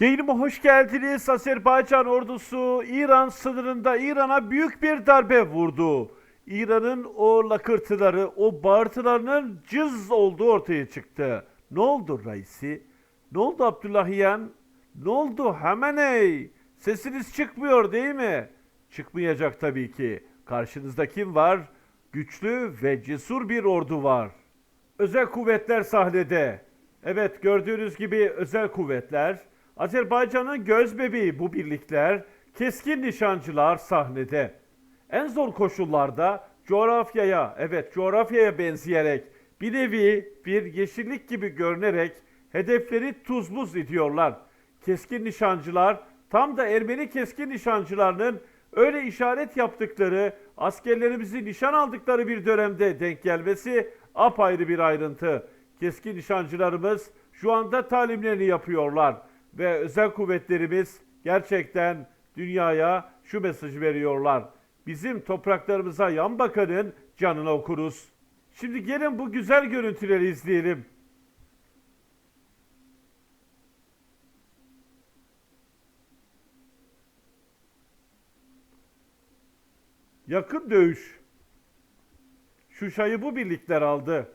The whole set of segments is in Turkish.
Yayınıma hoş geldiniz. Azerbaycan ordusu İran sınırında İran'a büyük bir darbe vurdu. İran'ın o lakırtıları, o bağırtılarının cız olduğu ortaya çıktı. Ne oldu Raisi? Ne oldu Abdullahiyan? Ne oldu Hameney? Sesiniz çıkmıyor değil mi? Çıkmayacak tabii ki. Karşınızda kim var? Güçlü ve cesur bir ordu var. Özel kuvvetler sahnede. Evet gördüğünüz gibi özel kuvvetler. Azerbaycan'ın göz bebeği bu birlikler. Keskin nişancılar sahnede. En zor koşullarda coğrafyaya, evet coğrafyaya benzeyerek bir nevi bir yeşillik gibi görünerek hedefleri tuz buz ediyorlar. Keskin nişancılar tam da Ermeni keskin nişancılarının öyle işaret yaptıkları, askerlerimizi nişan aldıkları bir dönemde denk gelmesi apayrı bir ayrıntı. Keskin nişancılarımız şu anda talimlerini yapıyorlar ve özel kuvvetlerimiz gerçekten dünyaya şu mesajı veriyorlar. Bizim topraklarımıza yan bakanın canına okuruz. Şimdi gelin bu güzel görüntüleri izleyelim. Yakın dövüş. Şuşa'yı bu birlikler aldı.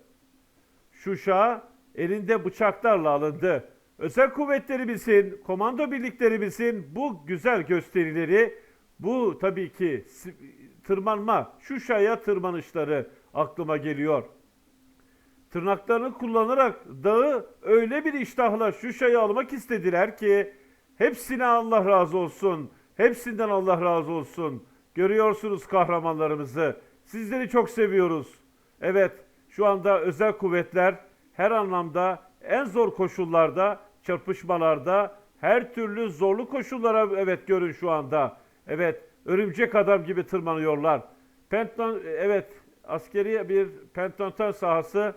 Şuşa elinde bıçaklarla alındı. Özel kuvvetlerimizin, komando birliklerimizin bu güzel gösterileri, bu tabii ki tırmanma, Şuşa'ya tırmanışları aklıma geliyor. Tırnaklarını kullanarak dağı öyle bir iştahla Şuşa'yı almak istediler ki hepsine Allah razı olsun. Hepsinden Allah razı olsun. Görüyorsunuz kahramanlarımızı. Sizleri çok seviyoruz. Evet, şu anda özel kuvvetler her anlamda en zor koşullarda, çarpışmalarda, her türlü zorlu koşullara evet görün şu anda. Evet, örümcek adam gibi tırmanıyorlar. Penton, evet, askeri bir pentonton sahası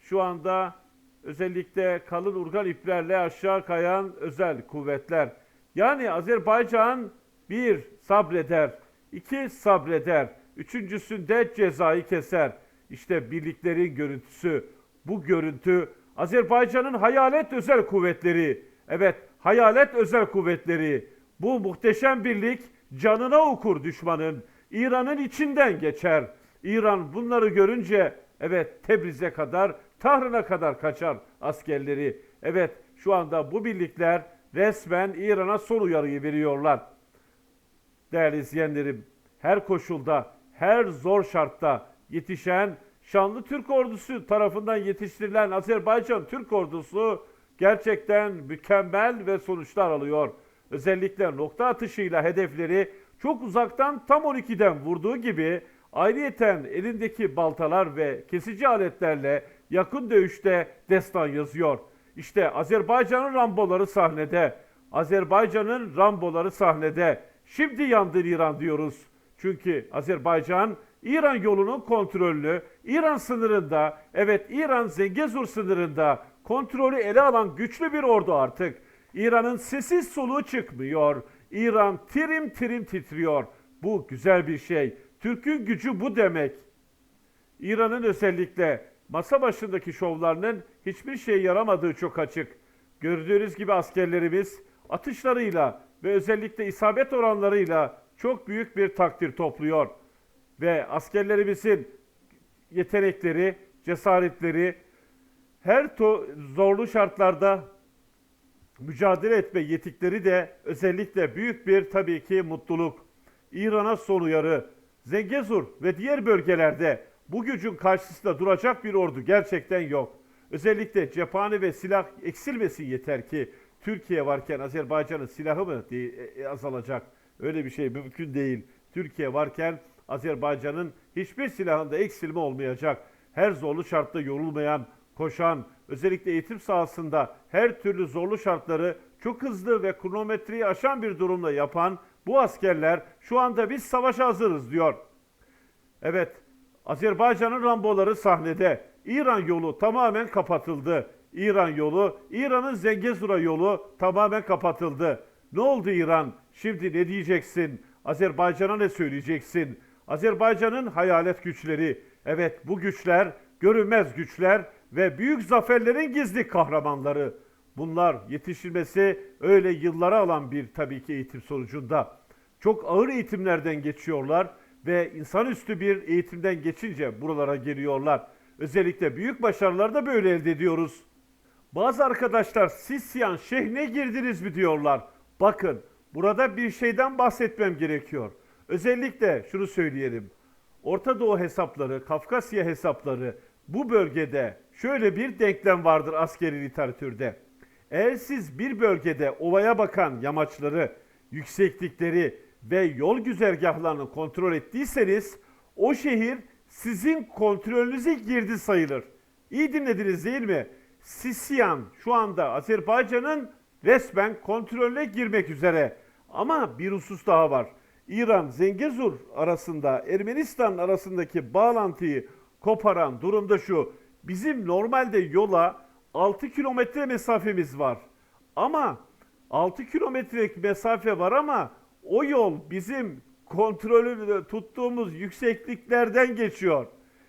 şu anda özellikle kalın urgan iplerle aşağı kayan özel kuvvetler. Yani Azerbaycan bir sabreder, iki sabreder, üçüncüsünde cezayı keser. İşte birliklerin görüntüsü. Bu görüntü Azerbaycan'ın hayalet özel kuvvetleri. Evet, hayalet özel kuvvetleri. Bu muhteşem birlik canına okur düşmanın. İran'ın içinden geçer. İran bunları görünce evet Tebriz'e kadar, Tahran'a kadar kaçar askerleri. Evet şu anda bu birlikler resmen İran'a son uyarıyı veriyorlar. Değerli izleyenlerim, her koşulda, her zor şartta yetişen şanlı Türk ordusu tarafından yetiştirilen Azerbaycan Türk ordusu gerçekten mükemmel ve sonuçlar alıyor. Özellikle nokta atışıyla hedefleri çok uzaktan tam 12'den vurduğu gibi ayrıyeten elindeki baltalar ve kesici aletlerle yakın dövüşte destan yazıyor. İşte Azerbaycan'ın Ramboları sahnede. Azerbaycan'ın Ramboları sahnede. Şimdi yandır İran diyoruz. Çünkü Azerbaycan İran yolunun kontrolünü İran sınırında, evet İran Zengezur sınırında kontrolü ele alan güçlü bir ordu artık. İran'ın sessiz soluğu çıkmıyor. İran tirim tirim titriyor. Bu güzel bir şey. Türk'ün gücü bu demek. İran'ın özellikle masa başındaki şovlarının hiçbir şeye yaramadığı çok açık. Gördüğünüz gibi askerlerimiz atışlarıyla ve özellikle isabet oranlarıyla çok büyük bir takdir topluyor. Ve askerlerimizin yetenekleri, cesaretleri her zorlu şartlarda mücadele etme yetikleri de özellikle büyük bir tabii ki mutluluk. İran'a son uyarı. Zengezur ve diğer bölgelerde bu gücün karşısında duracak bir ordu gerçekten yok. Özellikle cephane ve silah eksilmesin yeter ki Türkiye varken Azerbaycan'ın silahı mı e, azalacak? Öyle bir şey mümkün değil. Türkiye varken Azerbaycan'ın hiçbir silahında eksilme olmayacak. Her zorlu şartta yorulmayan, koşan, özellikle eğitim sahasında her türlü zorlu şartları çok hızlı ve kronometreyi aşan bir durumla yapan bu askerler şu anda biz savaşa hazırız diyor. Evet, Azerbaycan'ın Ramboları sahnede. İran yolu tamamen kapatıldı. İran yolu, İran'ın Zengezur'a yolu tamamen kapatıldı. Ne oldu İran? Şimdi ne diyeceksin? Azerbaycan'a ne söyleyeceksin? Azerbaycan'ın hayalet güçleri. Evet bu güçler görünmez güçler ve büyük zaferlerin gizli kahramanları. Bunlar yetişilmesi öyle yıllara alan bir tabii ki eğitim sonucunda. Çok ağır eğitimlerden geçiyorlar ve insanüstü bir eğitimden geçince buralara geliyorlar. Özellikle büyük başarılar da böyle elde ediyoruz. Bazı arkadaşlar siz Siyan şehrine girdiniz mi diyorlar. Bakın burada bir şeyden bahsetmem gerekiyor. Özellikle şunu söyleyelim. Orta Doğu hesapları, Kafkasya hesapları bu bölgede şöyle bir denklem vardır askeri literatürde. Eğer siz bir bölgede ovaya bakan yamaçları, yükseklikleri ve yol güzergahlarını kontrol ettiyseniz o şehir sizin kontrolünüze girdi sayılır. İyi dinlediniz değil mi? Sisiyan şu anda Azerbaycan'ın resmen kontrolüne girmek üzere. Ama bir husus daha var. İran, Zengezur arasında Ermenistan arasındaki bağlantıyı koparan durumda şu. Bizim normalde yola 6 kilometre mesafemiz var. Ama 6 kilometrelik mesafe var ama o yol bizim kontrolü tuttuğumuz yüksekliklerden geçiyor.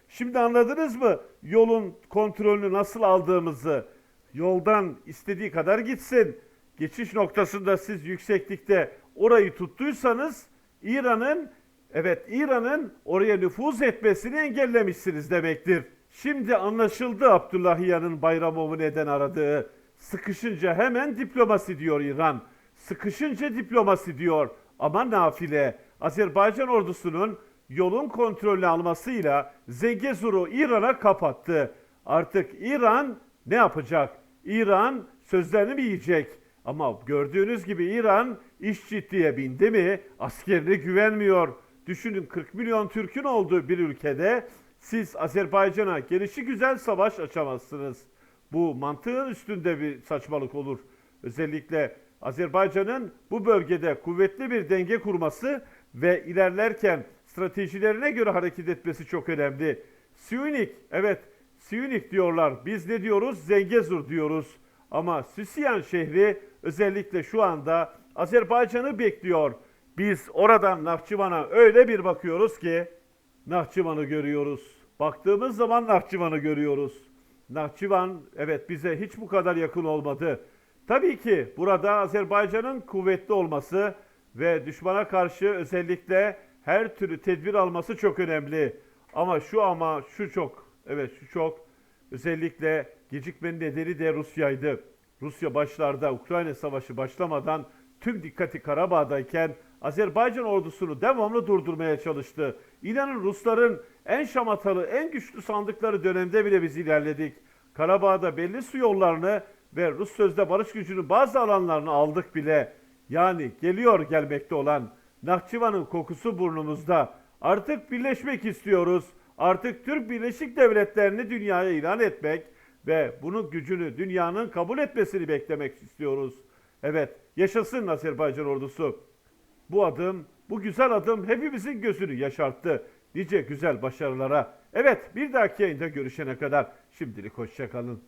Şimdi anladınız mı yolun kontrolünü nasıl aldığımızı? Yoldan istediği kadar gitsin. Geçiş noktasında siz yükseklikte orayı tuttuysanız İran'ın evet İran'ın oraya nüfuz etmesini engellemişsiniz demektir. Şimdi anlaşıldı Abdullahiyan'ın Bayramov'u neden aradığı. Sıkışınca hemen diplomasi diyor İran. Sıkışınca diplomasi diyor. Ama nafile. Azerbaycan ordusunun yolun kontrolünü almasıyla Zengezur'u İran'a kapattı. Artık İran ne yapacak? İran sözlerini mi yiyecek? Ama gördüğünüz gibi İran iş ciddiye bindi mi askerine güvenmiyor. Düşünün 40 milyon Türk'ün olduğu bir ülkede siz Azerbaycan'a gelişi güzel savaş açamazsınız. Bu mantığın üstünde bir saçmalık olur. Özellikle Azerbaycan'ın bu bölgede kuvvetli bir denge kurması ve ilerlerken stratejilerine göre hareket etmesi çok önemli. Siyunik, evet Siyunik diyorlar. Biz ne diyoruz? Zengezur diyoruz. Ama Süsiyan şehri özellikle şu anda Azerbaycan'ı bekliyor. Biz oradan Nahçıvan'a öyle bir bakıyoruz ki Nahçıvan'ı görüyoruz. Baktığımız zaman Nahçıvan'ı görüyoruz. Nahçıvan evet bize hiç bu kadar yakın olmadı. Tabii ki burada Azerbaycan'ın kuvvetli olması ve düşmana karşı özellikle her türlü tedbir alması çok önemli. Ama şu ama şu çok evet şu çok özellikle gecikmenin nedeni de Rusya'ydı. Rusya başlarda Ukrayna Savaşı başlamadan tüm dikkati Karabağ'dayken Azerbaycan ordusunu devamlı durdurmaya çalıştı. İnanın Rusların en şamatalı, en güçlü sandıkları dönemde bile biz ilerledik. Karabağ'da belli su yollarını ve Rus sözde barış gücünün bazı alanlarını aldık bile. Yani geliyor gelmekte olan Nahçıvan'ın kokusu burnumuzda. Artık birleşmek istiyoruz. Artık Türk Birleşik Devletleri'ni dünyaya ilan etmek ve bunun gücünü dünyanın kabul etmesini beklemek istiyoruz. Evet, yaşasın Azerbaycan ordusu. Bu adım, bu güzel adım hepimizin gözünü yaşarttı. Nice güzel başarılara. Evet, bir dahaki yayında görüşene kadar şimdilik hoşçakalın.